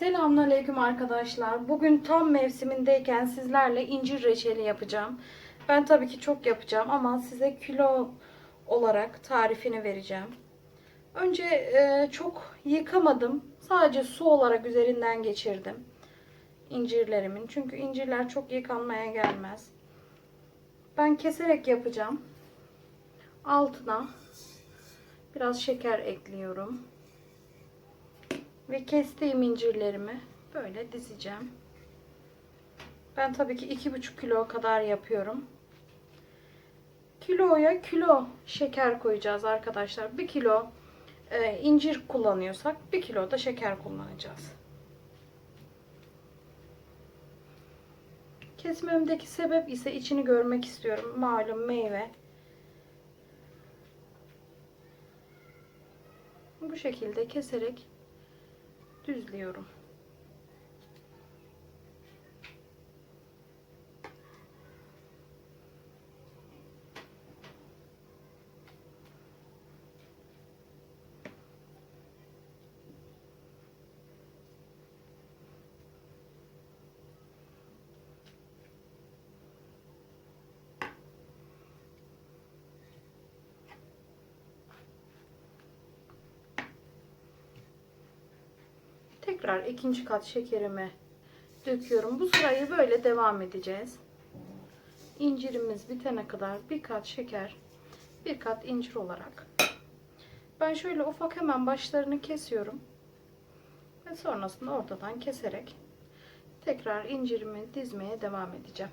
Selamünaleyküm arkadaşlar. Bugün tam mevsimindeyken sizlerle incir reçeli yapacağım. Ben tabii ki çok yapacağım ama size kilo olarak tarifini vereceğim. Önce e, çok yıkamadım. Sadece su olarak üzerinden geçirdim incirlerimin. Çünkü incirler çok yıkanmaya gelmez. Ben keserek yapacağım. Altına biraz şeker ekliyorum. Ve kestiğim incirlerimi böyle dizeceğim. Ben tabii ki 2,5 kilo kadar yapıyorum. Kiloya kilo şeker koyacağız arkadaşlar. 1 kilo e, incir kullanıyorsak 1 kilo da şeker kullanacağız. Kesmemdeki sebep ise içini görmek istiyorum. Malum meyve. Bu şekilde keserek düzlüyorum. Tekrar ikinci kat şekerimi döküyorum. Bu sırayı böyle devam edeceğiz. İncirimiz bitene kadar bir kat şeker, bir kat incir olarak. Ben şöyle ufak hemen başlarını kesiyorum. Ve sonrasında ortadan keserek tekrar incirimi dizmeye devam edeceğim.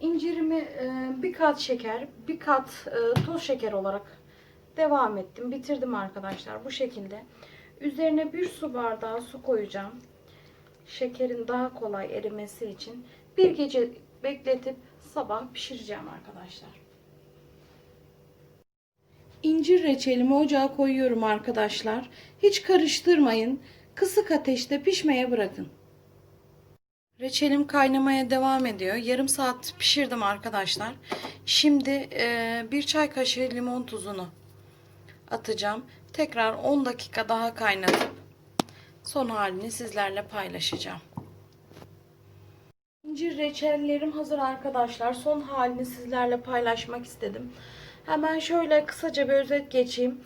İncirimi e, bir kat şeker, bir kat e, toz şeker olarak devam ettim. Bitirdim arkadaşlar bu şekilde. Üzerine bir su bardağı su koyacağım. Şekerin daha kolay erimesi için bir gece bekletip sabah pişireceğim arkadaşlar. İncir reçelimi ocağa koyuyorum arkadaşlar. Hiç karıştırmayın. Kısık ateşte pişmeye bırakın. Reçelim kaynamaya devam ediyor. Yarım saat pişirdim arkadaşlar. Şimdi bir çay kaşığı limon tuzunu atacağım. Tekrar 10 dakika daha kaynatıp son halini sizlerle paylaşacağım. İncir reçellerim hazır arkadaşlar. Son halini sizlerle paylaşmak istedim. Hemen şöyle kısaca bir özet geçeyim.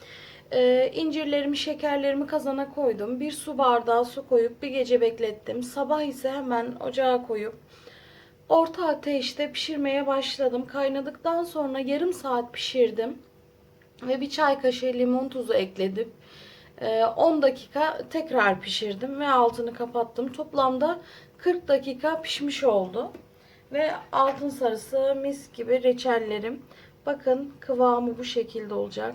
Ee, incirlerimi, şekerlerimi kazana koydum. Bir su bardağı su koyup bir gece beklettim. Sabah ise hemen ocağa koyup orta ateşte pişirmeye başladım. Kaynadıktan sonra yarım saat pişirdim. Ve bir çay kaşığı limon tuzu ekledim. 10 dakika tekrar pişirdim ve altını kapattım. Toplamda 40 dakika pişmiş oldu. Ve altın sarısı mis gibi reçellerim. Bakın kıvamı bu şekilde olacak.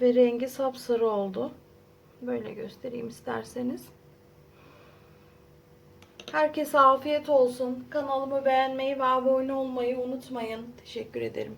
Ve rengi sapsarı oldu. Böyle göstereyim isterseniz. Herkese afiyet olsun. Kanalımı beğenmeyi ve abone olmayı unutmayın. Teşekkür ederim.